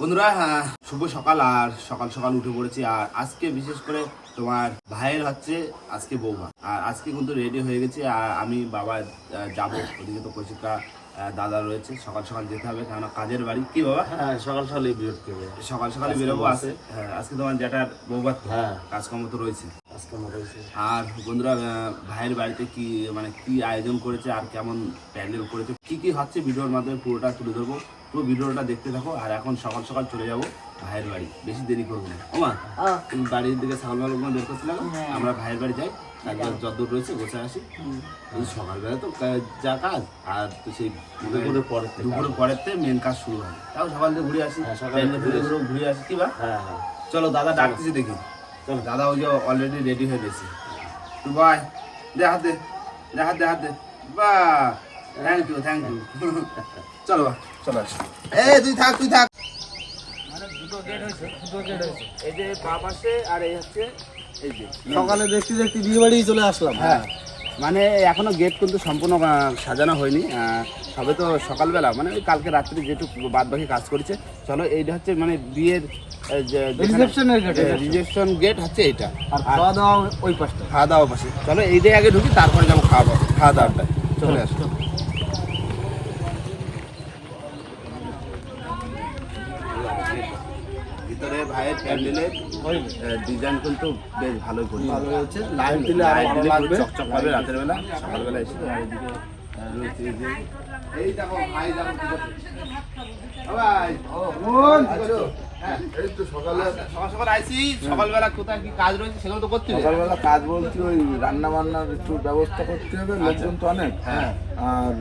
বন্ধুরা হ্যাঁ, শুভ সকাল আর সকাল সকাল উঠে পড়েছি। আর আজকে বিশেষ করে তোমার ভাইয়ের হচ্ছে আজকে বৌমা। আর আজকে কিন্তু রেডি হয়ে গেছি আর আমি বাবা যাব। ওদিকে তো কৌশিকা দাদা রয়েছে। সকাল সকাল যেতে হবে কেননা কাজের বাড়ি। কি বাবা? হ্যাঁ সকাল সকালে বিরক্ত হবে। সকাল সকালে বেরোবো। আছে হ্যাঁ আজকে তোমার যেটার বৌমা তো, হ্যাঁ। কাজকর্ম তো রয়েছে। আর বন্ধুরা ভাইয়ের বাড়িতে কি মানে কি আয়োজন করেছে আর কেমন প্যান্ডেল করেছে? কি কি হচ্ছে ভিডিওর মাধ্যমে পুরোটা তুলে ধরবো। পুরো ভিডিওটা দেখতে থাকো আর এখন সকাল সকাল চলে যাব ভাইয়ের বাড়ি। বেশি দেরি করব না। ওমা তুমি বাড়ির দিকে ছাগল মালগুলো বের করছিলাম আমরা ভাইয়ের বাড়ি যাই তারপর যদ্দূর রয়েছে বসে আসি। সকালবেলা তো যা কাজ আর তো সেই দুপুরের পরের থেকে। দুপুরের পরের থেকে মেন কাজ শুরু হয় তাও সকাল থেকে ঘুরে আসি। হ্যাঁ, সকালে ঘুরে ঘুরে ঘুরে আসি। কি বা? হ্যাঁ হ্যাঁ। চলো দাদা ডাকতেছি দেখি। চলো দাদা ওই যে অলরেডি রেডি হয়ে গেছে। তুই বাই দে হাত দে দে হাত দে হাত। দে বা থ্যাংক ইউ থ্যাংক ইউ চলো বা। চলো আসো। এই তুই থাক তুই থাক। এই যে বা পাশে আর এই হচ্ছে এই যে সকালে দেখতে দেখতে বিয়ে বাড়ি চলে আসলাম। হ্যাঁ। মানে এখনও গেট কিন্তু সম্পূর্ণ সাজানো হয়নি। সবে তো সকালবেলা মানে ওই কালকে রাত্রে যেটুকু বাদ বাকি কাজ করেছে। চলো এইটা হচ্ছে মানে বিয়ের রিসেপশন গেট হচ্ছে এইটা। আর খাওয়া দাওয়া ওই পাশটা খাওয়া দাওয়া পাশে। চলো এইটাই আগে ঢুকি তারপরে যাব খাওয়া দাওয়া খাওয়া দাওয়াটা চলে আসো। ভিতরে ভাইয়ের প্যান্ডেলের ডিজাইন কিন্তু বেশ ভালোই করেছে। ভালো হয়েছে। লাইট দিলে আরও লাইট ভালো দিলে লাগবে। চকচক হবে রাতের বেলা। সকালবেলা এসে এই দেখো ভাই দেখো হ্যাঁ, এই তো সকালে সকাল সকাল আইসি সকালবেলা কোথায় কি কাজ রয়েছে সেগুলো তো করতে হবে। সকালবেলা কাজ বলছি ওই রান্না বান্নার একটু ব্যবস্থা করতে হবে লোকজন তো অনেক হ্যাঁ। আর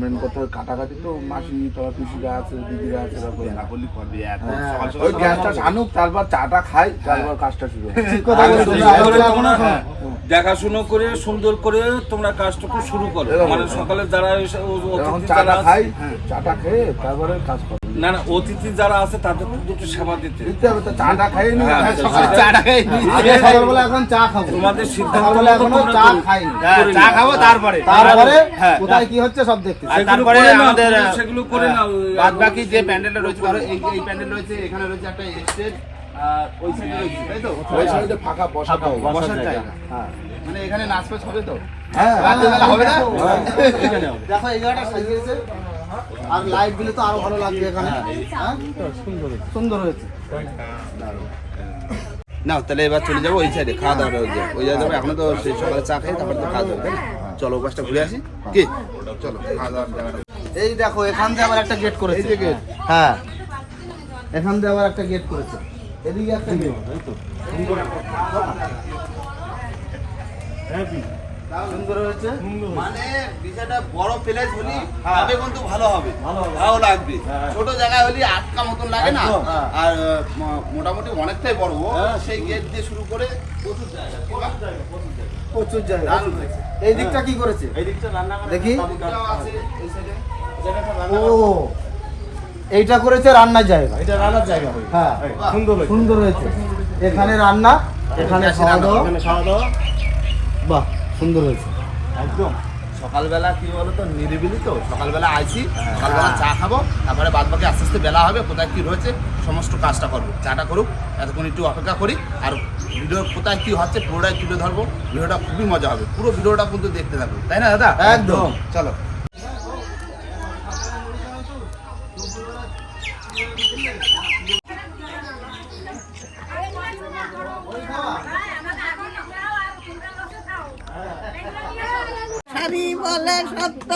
মেন কথা কাটাকাটি তো মাসি তোমার পিসিরা আছে দিদিরা আছে না বললি করবি, এত হ্যাঁ, সকাল সকাল ওই গ্যাসটা ছানুক তারপর চাটা খাই তারপর কাজটা শুরু হয়। হ্যাঁ। দেখাশুনো করে সুন্দর করে তোমরা কাজটুকু শুরু করো। মানে সকালে যারা চাটা খাই চাটা খেয়ে তারপরে কাজ করো না না অতিথি যারা আছে তাদের তো দুটো সেবা দিতে। দিতে হবে তো চাটা খাই নি হ্যাঁ, হ্যাঁ, সকালে। চাটা খাই সকালবেলা এখন চা খাব। তোমাদের সিদ্ধান্ত এখনও চা করো। খাইনি। হ্যাঁ, চা খাব তারপরে। তারপরে? হ্যাঁ। কোথায় কি হচ্ছে সব দেখতে তারপরে আমাদের সেগুলো করে নাও। বাদ বাকি যে প্যান্ডেলটা রয়েছে ধরো এই এই প্যান্ডেল রয়েছে এখানে রয়েছে একটা স্টেজ ওই সাইডে রয়েছে তাই তো? ওই সাইডে ফাঁকা বসা বসার জায়গা। হ্যাঁ। মানে এখানে নাচ ফাচ হবে তো? হ্যাঁ। হবে না? দেখো এই জায়গাটা সাজিয়েছে। আর লাইট দিলে তো আরও ভালো লাগবে এখানে। হ্যাঁ। সুন্দর হয়েছে। না তাহলে এবার চলে যাব ওই সাইডে খাওয়া দাওয়া ওই জায়গায় যাব। এখনও তো সেই সকালে চা খাই তারপর তো খাওয়া দাওয়া চলো ওই ঘুরে আসি। কি? চলো খাওয়া দাওয়ার এই দেখো এখান দিয়ে আবার একটা গেট করেছে। এই যে গেট হ্যাঁ। এখান দিয়ে আবার একটা গেট করেছে। এদিকে একটা গেট সুন্দর হয়েছে। মানে বিষয়টা বড় প্লেস হলি তবে কিন্তু ভালো হবে। ভালো লাগবে। ছোট জায়গায় হলি আটকা মতন লাগে না। আর মোটামুটি অনেকটাই বড়। সেই গেট দিয়ে শুরু করে প্রচুর জায়গা। কি বা? প্রচুর জায়গা। এই দিকটা কি করেছে? দেখি। এটাও আছে এই ও এইটা করেছে রান্নার জায়গা। এটা রান্নার জায়গা হ্যাঁ সুন্দর সুন্দর হয়েছে। এখানে রান্না এখানে খাওয়া দাওয়া। বাহ। সুন্দর হয়েছে। একদম। সকালবেলা কি বলো তো নিরিবিলি তো। সকালবেলা আইছি সকালবেলা চা খাব তারপরে বাদ বাকি আস্তে আস্তে বেলা হবে কোথায় কী রয়েছে সমস্ত কাজটা করব। চাটা করুক এতক্ষণ একটু অপেক্ষা করি আর ভিডিও কোথায় কী হচ্ছে পুরোটাই তুলে ধরবো। ভিডিওটা খুবই মজা হবে। পুরো ভিডিওটা কিন্তু দেখতে থাকব তাই না দাদা? একদম। চলো হরি বলে সত্য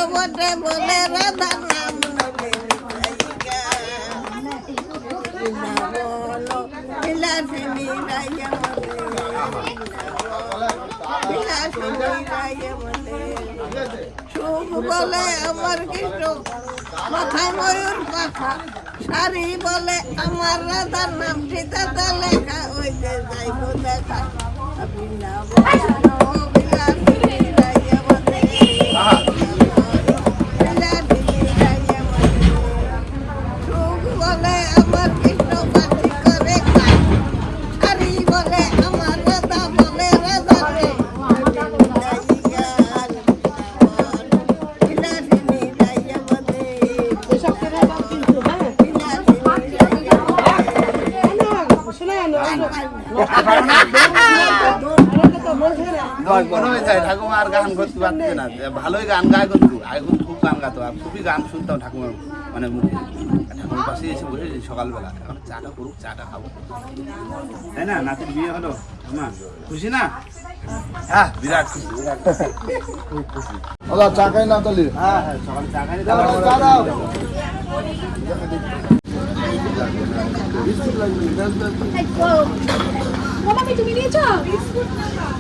বলে রাধা নাম বলে বলো বিলাসিনী রাইয়া বলে বিলাসিনী রাইয়া সুখ বলে আমার পাখা শাড়ি বলে আমার রাধার নাম সীতাতে লেখা যে যাইব দেখা বৃন্দাবন না ভালোই গান গায় কিন্তু খুব গান গাতো আর খুবই গান শুনতাম ঠাকুমার মানে মুখে। ঠাকুমার পাশে এসে বসে সকালবেলা। এখন চাটা করুক চাটা খাব। তাই না নাতির বিয়ে হলো? ঠাকুমা খুশি না? হ্যাঁ বিরাট খুশি বিরাট খুশি। দাদা চা খাই না তাহলে? হ্যাঁ হ্যাঁ সকালে চা খাই দাও। মামামি তুমি নিয়েছো?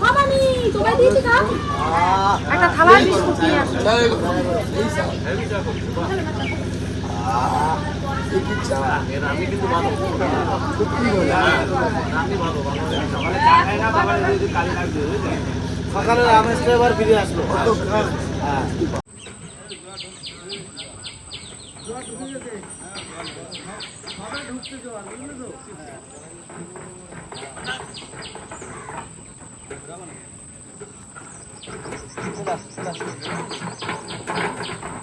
মামামি, তোমায় দিয়েছি না একটা খাবার বিস্কুট নিয়ে সকালের আমেজটা এবার ফিরে আসলো। হ্যাঁ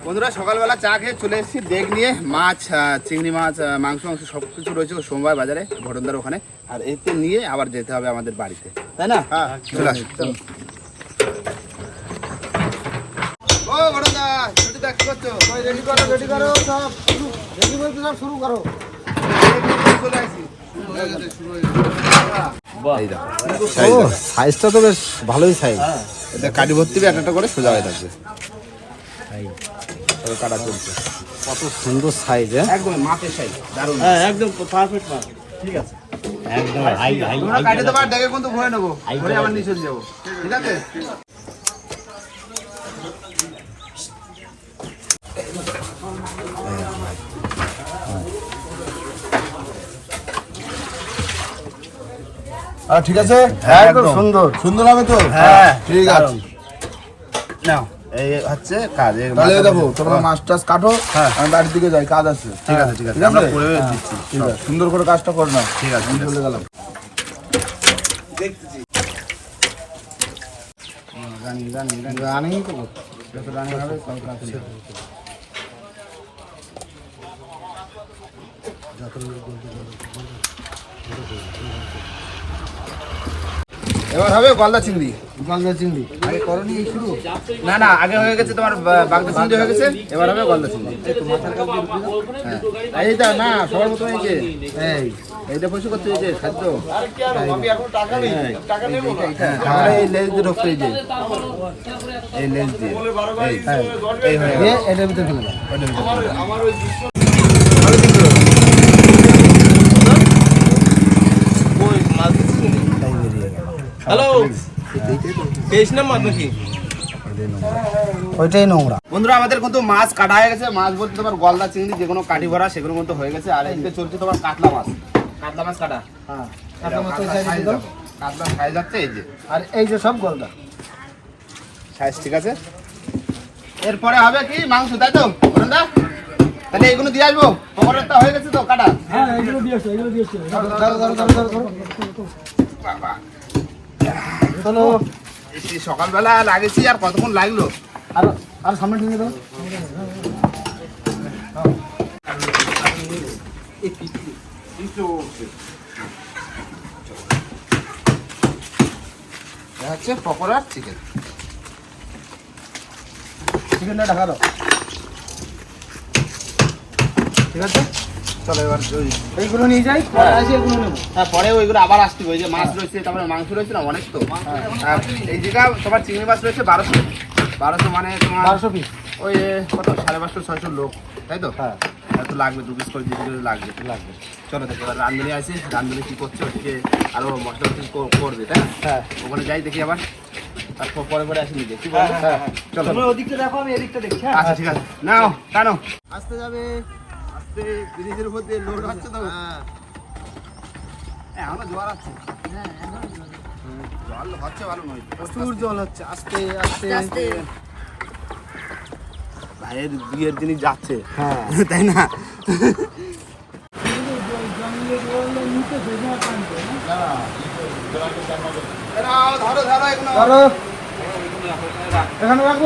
বন্ধুরা সকালবেলা চা খেয়ে চলে এসেছি। দেখ নিয়ে মাছ চিংড়ি মাছ মাংস মাংস সব কিছু রয়েছে সোমবার বাজারে ভটনদার ওখানে। আর এতে নিয়ে আবার যেতে হবে আমাদের বাড়িতে। তাই না? হ্যাঁ চলে আসি ও করছ? রেডি করো রেডি করো সব রেডি বলতে সব শুরু করো। চলে আসি এই দেখো। সাইজটা তো বেশ ভালোই সাইজ এটা কাটি ভর্তি হবে, একটা করে সোজা হয়ে থাকবে। কাটা চলছে। কত সুন্দর সাইজ হ্যাঁ? একদম মাপের সাইজ দারুণ। হ্যাঁ একদম পারফেক্ট ঠিক আছে। তোমরা কাটে দেবার ডেকে কিন্তু ভরে নেব ভরে আবার নিচে যাব ঠিক আছে? ঠিক আছে? একদম সুন্দর। সুন্দর হবে তো? হ্যাঁ, ঠিক আছে। নাও। এই হচ্ছে কাজ তাহলে দেখো তোমরা মাছ টাছ কাটো আমি বাড়ির দিকে যাই কাজ আছে। ঠিক আছে ঠিক আছে আমরা করে দিচ্ছি ঠিক আছে। সুন্দর করে কাজটা কর না। ঠিক আছে, আমি ঠিক আছে। চলে গেলাম। রানিং রানিং রানিং রানিং তো যত রানিং হবে। এবার হবে গলদা চিংড়ি। গলদা চিংড়ি। আগে করনি এই শুরু? না না আগে হয়ে গেছে তোমার বাগদা চিংড়ি হয়ে গেছে এবার হবে গলদা চিংড়ি। হ্যাঁ। এইটা না সবার মতো এই যে এই। এইটা পয়সা করতে এই যে খাদ্য। হ্যাঁ। এই লেজ দিয়ে ঢুকতে এই যে এই লেজ দিয়ে। এই হ্যাঁ এই হয়ে এটার ভিতরে ফেলে দাও আমার ওই দৃশ্য ওইটাই নোংরা। বন্ধুরা আমাদের কিন্তু মাছ কাটা হয়ে গেছে। মাছ বলতে তোমার গলদা চিংড়ি যে কোনো কাঠি ভরা সেগুলো কিন্তু হয়ে গেছে। আর এদিকে চলছে তোমার কাতলা মাছ। কাতলা মাছ কাটা। হ্যাঁ। কাতলা কাতলা মাছ দিয়ে। কাতলা সাইজ যাচ্ছে এই যে। আর এই যে সব গলদা। সাইজ ঠিক আছে? এরপরে হবে কি? মাংস তাই তো? বরুণদা তাহলে এগুলো দিয়ে আসব। পকোড়ের তো হয়ে গেছে তো কাটা। ধরো ধরো ধরো ধরো ধরো ধরো বাবা। চলো এই সকালবেলা লাগেছি আর কতক্ষণ লাগল? আর আর সামনে ঢুকে দাও। হচ্ছে পকোড়ার চিকেন চিকেনটা ঢাকা দাও। ঠিক আছে? চলো এবার ওই এইগুলো নিয়ে যাই পরে আসি এগুলো নেব। হ্যাঁ পরে ওইগুলো আবার আসতে ওই যে মাছ রয়েছে তারপরে মাংস রয়েছে না অনেক তো। এই জায়গা তোমার চিংড়ি মাছ রয়েছে বারোশো বারোশো মানে তোমার বারোশো পিস। ওই কত? সাড়ে পাঁচশো ছয়শো লোক তাই তো? হ্যাঁ। তো লাগবে দু পিস করে দিতে লাগবে। লাগবে। চলো দেখো এবার রান্ধুনি আছে রান্ধুনি কি করছে ওদিকে আরও মশলা মশলি কর- করবে তাই হ্যাঁ। ওখানে যাই দেখি আবার তারপর পরে পরে আসি নিজে কি বলো হ্যাঁ, চলো ওদিকটা দেখো আমি এদিকটা দেখছি হ্যাঁ। আচ্ছা ঠিক আছে। নাও টানো। আসতে যাবে। ব্রিজের উপর দিয়ে লোড হচ্ছে তো। হ্যাঁ। এখনও জোয়ার আছে জল হচ্ছে ভালো নয়। প্রচুর জল হচ্ছে আস্তে আস্তে আস্তে ভাইয়ের বিয়ের দিনই যাচ্ছে। হ্যাঁ। তাই না? ধরো ধরো ধরো। এখানে রাখব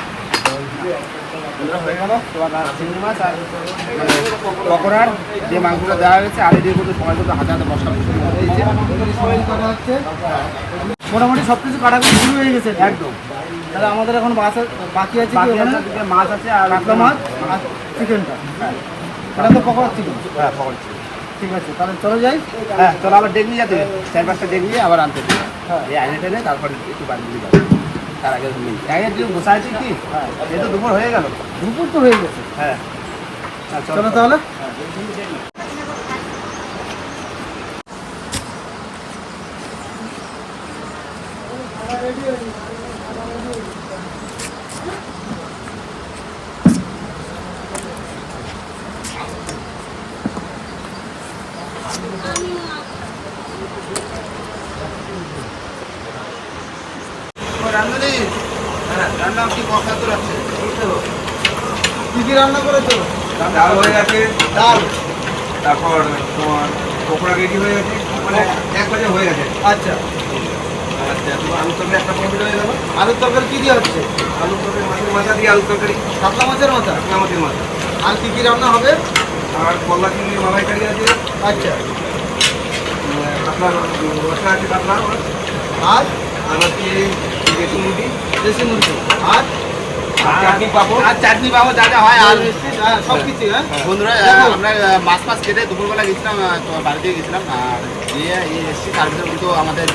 হয়ে গেল তোমার চিংড়ি মাছ আর পকোড়ার যে মাংসটা দেওয়া হয়েছে আলু দিয়ে কিন্তু সময় কিন্তু হাতে হাতে করা হচ্ছে মোটামুটি সব কিছু কাটাকুটি শুরু হয়ে গেছে। একদম। তাহলে আমাদের এখন বাস বাকি আছে কি? ওখানে মাছ আছে আর কাতলা মাছ আর চিকেনটা। এটা তো পকোড়া চিকেন। হ্যাঁ পকোড়া চিকেন। ঠিক আছে তাহলে চলো যাই। হ্যাঁ চলো আবার ডেক নিয়ে যেতে চার পাঁচটা ডেক নিয়ে আবার আনতে হবে। হ্যাঁ। এই আইনে টেনে তারপরে একটু বাড়ি দিয়ে যাব। তার আগে নেই আগে যে বসে আছে কি এই তো দুপুর হয়ে গেল। দুপুর তো হয়ে গেছে। হ্যাঁ। হ্যাঁ, চলো চলো তাহলে। কি কি রান্না করেছ? ডাল হয়ে গেছে। ডাল। তারপর তোমার পকোড়া রেডি হয়ে গেছে। মানে এক বাজে হয়ে গেছে। আচ্ছা। আচ্ছা আলু তরকারি একটা কমপ্লিট হয়ে গেল আলুর তরকারি কি দিয়ে হচ্ছে? আলু তরকারি মাছের মাথা দিয়ে আলু তরকারি। কাতলা মাছের মাথা? কাতলা মাছের মাথা। আর কি কি রান্না হবে? আর কল্লা চিংড়ি মালাই কারি আছে। আচ্ছা। কাতলা রসা আছে কাতলা। আর? আর হচ্ছে দেশি মুরগি। দেশি মুরগি। আর? চাটনি পাপড় আর চাটনি পাবো যা যা হয় আর হ্যাঁ সব কিছু হ্যাঁ? বন্ধুরা আমরা মাছ ফাছ কেটে দুপুরবেলা গেছিলাম বাড়িতে গেছিলাম আর গিয়ে এসেছি। তার ভিতরে কিন্তু আমাদের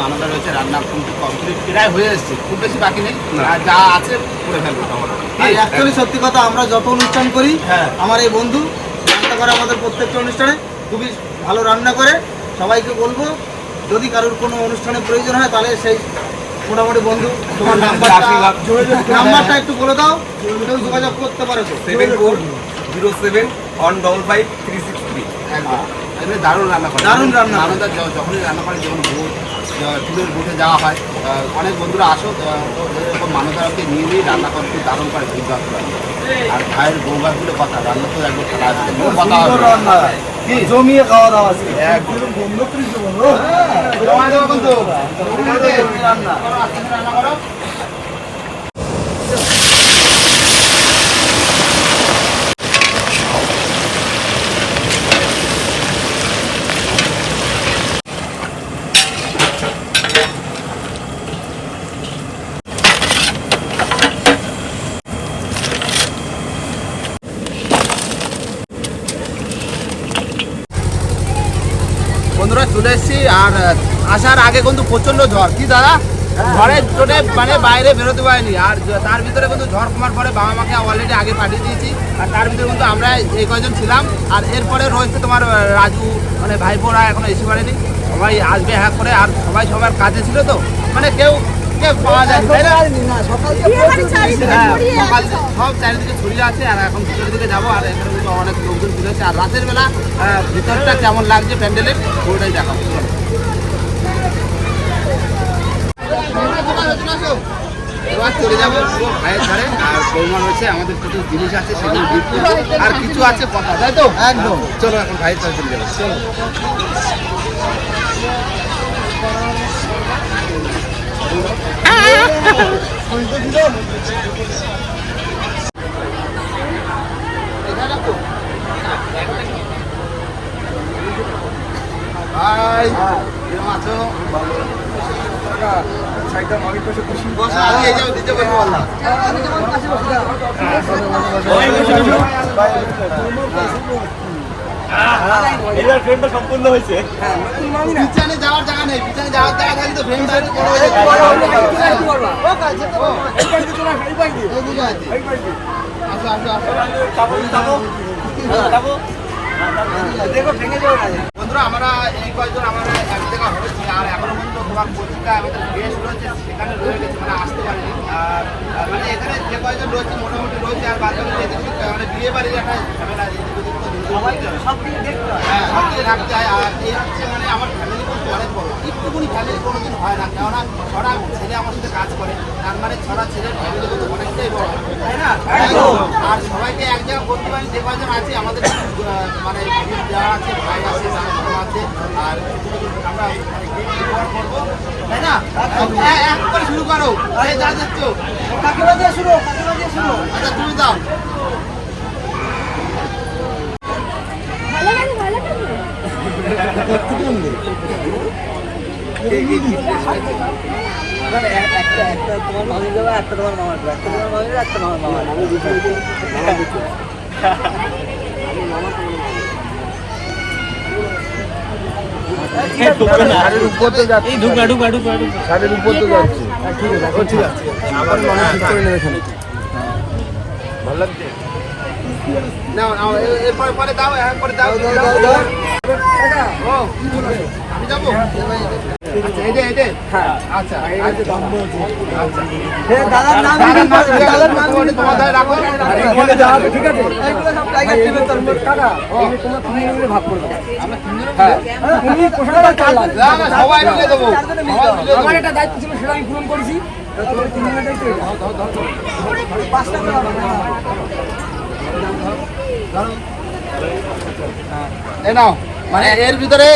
মানবটা রয়েছে রান্না কিন্তু কমপ্লিট প্রায় হয়ে এসেছে খুব বেশি বাকি নেই। আর যা আছে করে ফেলব। আমরা অ্যাকচুয়ালি সত্যি কথা আমরা যত অনুষ্ঠান করি হ্যাঁ। আমার এই বন্ধু রান্না করে আমাদের প্রত্যেকটা অনুষ্ঠানে খুবই ভালো রান্না করে। সবাইকে বলব যদি কারোর কোনো অনুষ্ঠানে প্রয়োজন হয় তাহলে সেই মোটামুটি বন্ধু তোমার নাম্বারটা আশীর্বাদ। নাম্বারটা একটু বলে দাও কেউ যোগাযোগ করতে পারো তো। Seven four zero seven one double five three six three দারুণ রান্না করে। দারুণ রান্না করে। যখনই রান্না করে যেমন ভোট ফুলের ভোটে যাওয়া হয় অনেক বন্ধুরা আসো তো এরকম মানবদাকে নিয়ে নিয়ে রান্না করে খুব দারুণ করে। করে। আর ভাইয়ের বৌভাগুলো কথা রান্না তো একদম খেলা আছে কথা জমিয়ে খাওয়া দাওয়া আছে একদম। রান্না করো। বন্ধুরা চলে এসেছি আর আহ, আসার আগে কিন্তু প্রচণ্ড ঝড়। কি দাদা? ঝড়ের চোটে মানে বাইরে বেরোতে পারিনি। আর তার ভিতরে কিন্তু ঝড় কমার পরে বাবা মাকে অলরেডি আগে পাঠিয়ে দিয়েছি। আর তার ভিতরে কিন্তু আমরা এই কয়জন ছিলাম। আর এরপরে রয়েছে তোমার রাজু মানে ভাই ভাইপোরা এখনও এসে পারেনি। সবাই আসবে হ্যাঁ করে। আর সবাই সবার কাজে ছিল তো। মানে কেউ কেউ পাওয়া যায় হ্যাঁ, সকাল সব চারিদিকে ছড়িয়ে আছে। আর এখন ভিতরের দিকে যাব। আর এখানে কিন্তু অনেক লোকজন ফিরে আর রাতের বেলা ভিতরটা কেমন লাগছে প্যান্ডেলের ওটাই দেখাবো। চলো। যাব ভাইয়ের ধারে আর রয়েছে আমাদের কিছু জিনিস আছে সেগুলো আর কিছু আছে কথা তাই তো একদম চলো এখন ভাইয়ের ধারে চলে যাব চলো ভাই কেমন আছো সাইডটা মাগের পাশে খুশি বসো আমি এই যাব দিতে বলব বললাম পিছনে যাওয়ার জায়গা নেই পিছনে যাওয়ার জায়গা থাকলে তো ফ্রেম বড় হয়ে যাবে আসো আসো আসো বন্ধুরা, আমরা এই কয়েকজন আমরা এক জায়গা হয়েছি, আর এখনও পর্যন্ত তোমার পত্রিকা রয়েছে, সেখানে রয়ে মানে আসতে পারেনি। আর মানে এখানে যে কয়েকজন রয়েছে, মোটামুটি রয়েছে, আর বাদ বাকি মানে বিয়ে বাড়ির একটা ঝামেলা হ্যাঁ রাখতে হয় আর এই হচ্ছে মানে আমার ফ্যামিলি কিন্তু অনেক বড় একটুকুনি ফ্যামিলি কোনোদিন হয় না কেননা ছড়া ছেলে আমার সাথে কাজ করে তার মানে ছড়া ছেলের ফ্যামিলি কিন্তু এটাই বড়। তাই না? আর সবাইকে এক জায়গায় করতে পারি যে কয়জন আছে আমাদের মানে দেওয়া আছে ভাই আছে জামাই আছে আর আমরা করব তাই না এক- করে শুরু করো। যা যাচ্ছ কাকিমা দিয়ে শুরু কাকিমা দিয়ে শুরু। আচ্ছা তুমি দাও ভালো লাগে ভালো লাগে শাড়ির উপর তো যাচ্ছে শাড়ির উপর তো যাচ্ছে ঠিক আছে ও ঠিক আছে আমার মনে ঠিক করে নেবে এখানে ভালো লাগছে নাও এরপরে পরে দাও এরপরে দাও দাও দাও আমার সেটা আমি পূরণ করেছি এ নাও মানে এর ভিতরে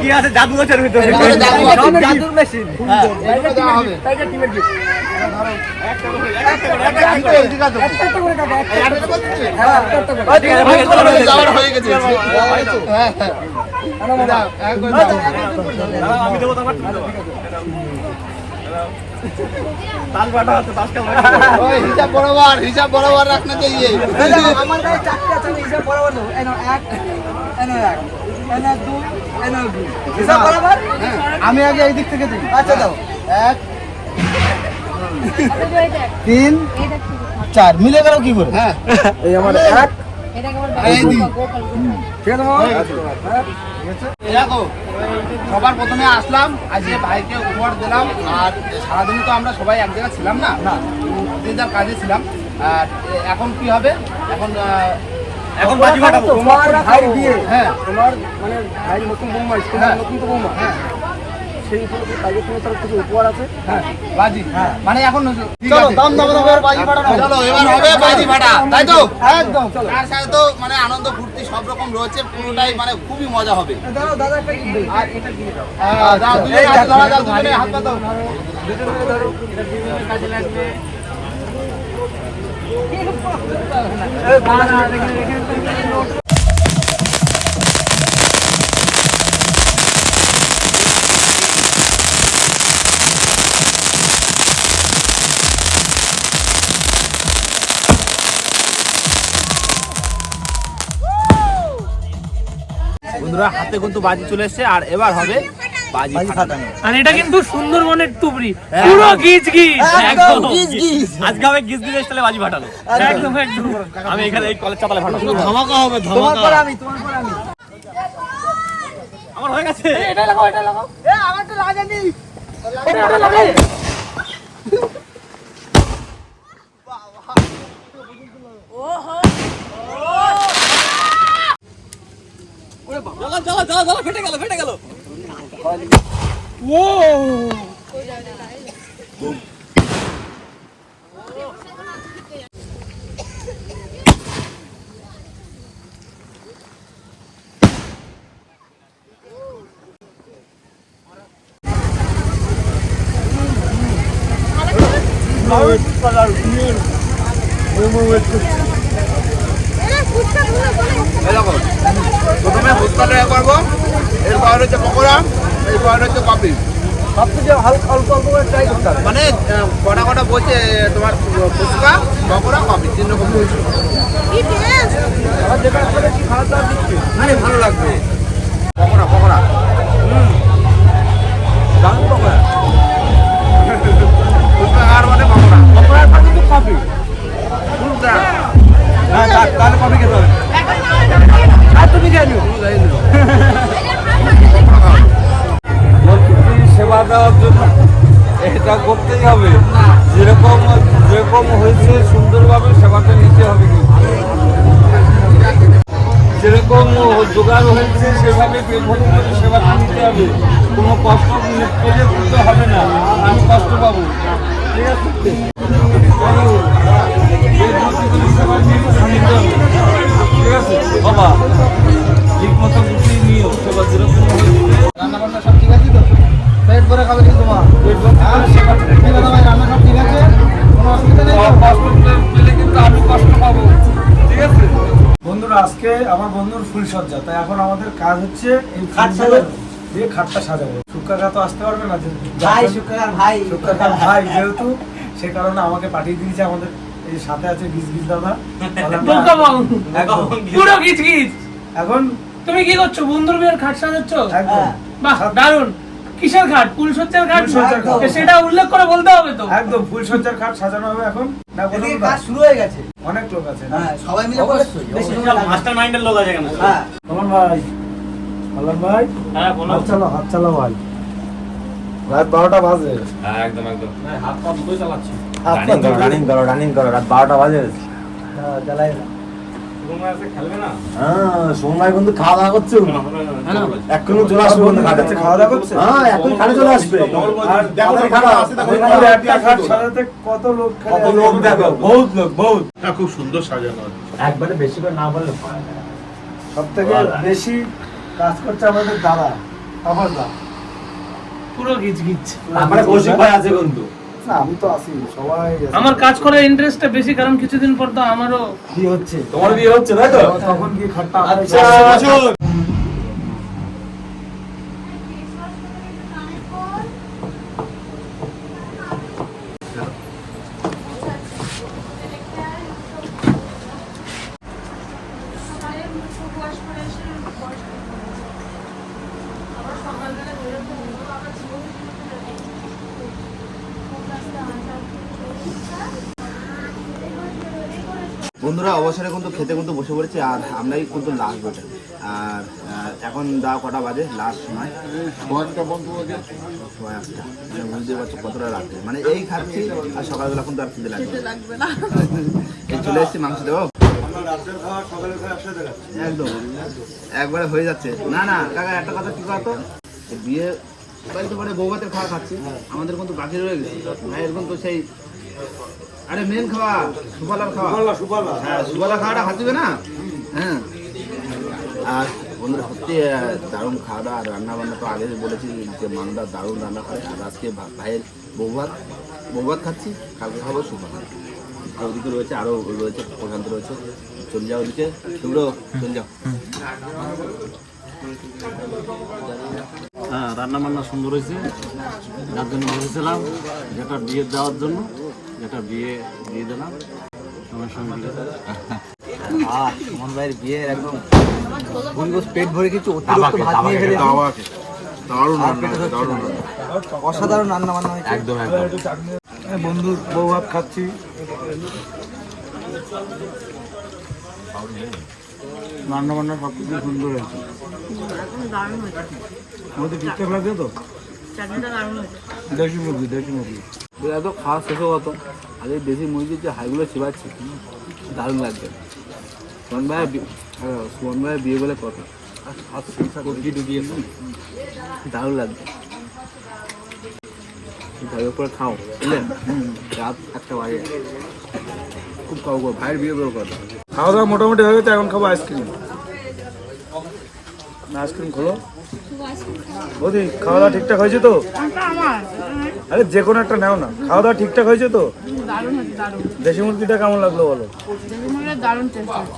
কি আছে? জাদু আছে ভিতরে। জাদু আছে। জাদুর মেশিন হ্যাঁ। দেওয়া হবে। টাইগার টিমের gift। একটা এদিকে দাও হ্যাঁ, হয়ে হ্যাঁ হ্যাঁ দাও, করে দাও। ওই হিসাব বরাবর হিসাব বরাবর রাখনা চাইয়ে আমার কাছে চারটে আছে আমি হিসাব বরাবর এনো এক এনো এক এনো দুই এনো দুই। হিসাব বরাবর? আমি আগে এই দিক থেকে দিই। আচ্ছা দাও। এক তিন চার। মিলে গেল কি করে? হ্যাঁ। এই আমার এক এই দিই। এই দেখো সবার প্রথমে আসলাম আজকে ভাইকে উপহার দিলাম আর সারাদিন তো আমরা সবাই এক জায়গায় ছিলাম না? যে যার কাজে ছিলাম। আর এখন কি হবে? এখন এখন বাজি ফাটাবো। তোমার ভাই বিয়ে হ্যাঁ। তোমার মানে ভাই নতুন বৌমা তোমার হ্যাঁ। নতুন তো বৌমা। হ্যাঁ। সেই উপলক্ষে টাইগার টিমের তরফ থেকে উপহার আছে হ্যাঁ বাজি মানে এখন চলো দাম দাম এবার বাজি ফাটানো চলো এবার হবে বাজি ফাটা তাই তো একদম চলো তার সাথে তো মানে আনন্দ ফুর্তি সব রকম রয়েছে পুরোটাই মানে খুবই মজা হবে দাদা দাদা একটা gift আর এটা দিয়ে দাও দাও দুজনে হাত দাও দুজনে হাত দাও বন্ধুরা হাতে কিন্তু বাজি চলে এসেছে আর এবার হবে বাজি ফাটানো। আর এটা কিন্তু সুন্দরবনের টুবরি পুরো গিজ গিজ একদম। গিজ গিজ আজকে হবে গিজ গিজ স্টাইলে বাজি ফাটানো। একদম। একদম আমি এখানে এই কলেজ চাতালে ফাটাবো। ধামাকা হবে তোমার পরে আমি তোমার পরে আমি। আমার হয়ে গেছে। এটা লাগাও এটা লাগাও। এ আমারটা লাগানি। এটা লাগাই জ্বালা জ্বালা জ্বালা জ্বালা ফেটে গেল ফেটে গেল। এই দেখো। প্রথমে এ করব এরপর হচ্ছে পকোড়া এরপর হচ্ছে কফি। মানে কটা কটা বলছে তোমার ফুচকা পকোড়া কফি তিন রকম আরে ভালো লাগবে। পকোড়া পকোড়া। দাম পকোড়া। ফুচকা আর মানে পকোড়া। পকোড়ার কফি। হ্যাঁ। তাহলে কফি খেতে হবে। আর সেবা দেওয়ার জন্য এটা করতেই হবে। যেরকম যেরকম হয়েছে সুন্দরভাবে সেবাটা নিতে হবে যেরকম জোগাড় হয়েছে, সেভাবে বেভক্তি করে সেবাটা নিতে হবে। কোনো কষ্ট পেলে করতে হবে না। আমি কষ্ট পাবো। ঠিক আছে? ঠিক আছে বাবা ঠিক মতো নিও যেরকম রান্না বান্না সব ঠিক আছে তো পেট ভরে খাবে কিন্তু মা? কি রান্না সব ঠিক আছে কোনো অসুবিধা নেই পেলে কিন্তু আমি কষ্ট পাবো ঠিক আছে বন্ধুরা আজকে আমার বন্ধুর ফুল সজ্জা। তাই এখন আমাদের কাজ হচ্ছে এই দিয়ে খাটটা সাজাবো। শুক্কাকা তো আসতে পারবে না ভাই শুক্রবার ভাই। শুক্কাকার ভাই যেহেতু সে কারণে আমাকে পাঠিয়ে দিয়েছে আমাদের এই সাথে আছে গিজ গিজ দাদা। পুরো গিজ গিজ এখন তুমি কি করছ? বন্ধুর বিয়ের খাট সাজাচ্ছ? বাহ দারুণ কিসের ফুলসজ্জার ঘাট। এ, সেটা উল্লেখ করে বলতে হবে তো। একদম ফুল খাট সাজানো হবে এখন। না না? কাজ শুরু হয়ে গেছে। অনেক লোক আছে হ্যাঁ সবাই মিলে মাইন্ডের লোক আছে কেন হ্যাঁ। কমল ভাই। কমল ভাই হ্যাঁ বলো হাত চালাও হাত চালাও ভাই। রাত বারোটা বাজে। হ্যাঁ একদম একদম। হাত পা দুটোই চালাচ্ছি। রানিং করো রানিং করো রানিং করো রাত বারোটা বাজে। হ্যাঁ, জ্বালাই হ্যাঁ খাওয়া দাওয়া করছ। এক্ষুনি চলে আসবে বন্ধু খাটে খাওয়া দাওয়া করছে? হ্যাঁ খাটে চলে আসবে। কত লোক কত লোক দেখো বহুত লোক বহুত। খুব সুন্দর সাজানো একবারে বেশি করে না বললে সব থেকে বেশি কাজ করছে আমাদের দাদা আমার দা পুরো গিজ গিজ আমার কৌশিক ভাই আছে কিন্তু না আমি তো আছি সবাই আমার কাজ করার ইন্টারেস্টটা বেশি কারণ কিছুদিন পর তো আমারও বিয়ে হচ্ছে। তোমার বিয়ে হচ্ছে তাই তো? তখন গিয়ে খাটটা আচ্ছা বন্ধুরা অবসরে কিন্তু খেতে কিন্তু বসে পড়েছি আর আমরাই কিন্তু লাস্ট বেটা। আর এখন দা কটা বাজে? লাস্ট সময় বুঝতে পারছ কতটা রাত্রে। মানে এই খাচ্ছি আর সকালবেলা কিন্তু আর খিদে লাগবে না। এই চলে এসেছি মাংস দেবো? একদম। একবারে হয়ে যাচ্ছে। না না কাকা একটা কথা কি কথা বিয়ে বাড়িতে মানে বউ ভাতের খাওয়া খাচ্ছি আমাদের কিন্তু বাকি রয়ে গেছে। ভাইয়ের কিন্তু সেই আরে মেন খাওয়া সুফলার খাওয়া। সুপালা হ্যাঁ সুফলা খাওয়াটা খাচ্ছিবে না? হ্যাঁ। আর বন্ধুরা সত্যি দারুণ খাওয়া দাওয়া আর রান্না বান্না তো আগে বলেছি যে মানদা দারুণ রান্না করে আর আজকে ভাইয়ের বউ ভাত বউ ভাত খাচ্ছি কালকে খাব আর ওদিকে রয়েছে আরও রয়েছে প্রশান্ত রয়েছে। চলে যাও ওদিকে। শুভ্র চলে যাও। হ্যাঁ রান্না বান্না সুন্দর হয়েছে। যার জন্য বসেছিলাম যেটা বিয়ে দেওয়ার জন্য। যেটা বিয়ে দিয়ে দিলাম। সঙ্গে সঙ্গে দিয়ে দিলাম। সুমন ভাইয়ের বিয়ের একদম পেট ভরে কিছু অতিরিক্ত ভাত নিয়ে ফেলে দারুণ আর পেটে অসাধারণ রান্না বান্না হয়েছে। একদম একদম। বন্ধুর বউ ভাত খাচ্ছি। রান্না বান্না সব কিছু সুন্দর হয়েছে। দারুণ হয়েছে। আমাদের ঠিকঠাক লাগছে তো? দেশি মুরগি দেশি মুরগি। এত খাওয়া শেষ কত আর এই দেশি মুরগির যে হাইগুলো চিবাচ্ছি দারুণ লাগছে। সুমন ভাই সুমন ভাই বিয়ে বলে কত? দারুণ লাগছে। ভাইয়ের উপরে খাও বুঝলেন রাত একটা বাজে। খুব খাও গো ভাইয়ের বিয়ে বলে কত? খাওয়া দাওয়া মোটামুটি হয়ে গেছে এখন খাব আইসক্রিম আইসক্রিম খোলো। বৌদি খাওয়া দাওয়া ঠিকঠাক হয়েছে তো? আরে যে কোনো একটা নাও না। খাওয়া দাওয়া ঠিকঠাক হয়েছে তো? দেশি মুরগিটা কেমন লাগল বলো? দারুণ টেস্ট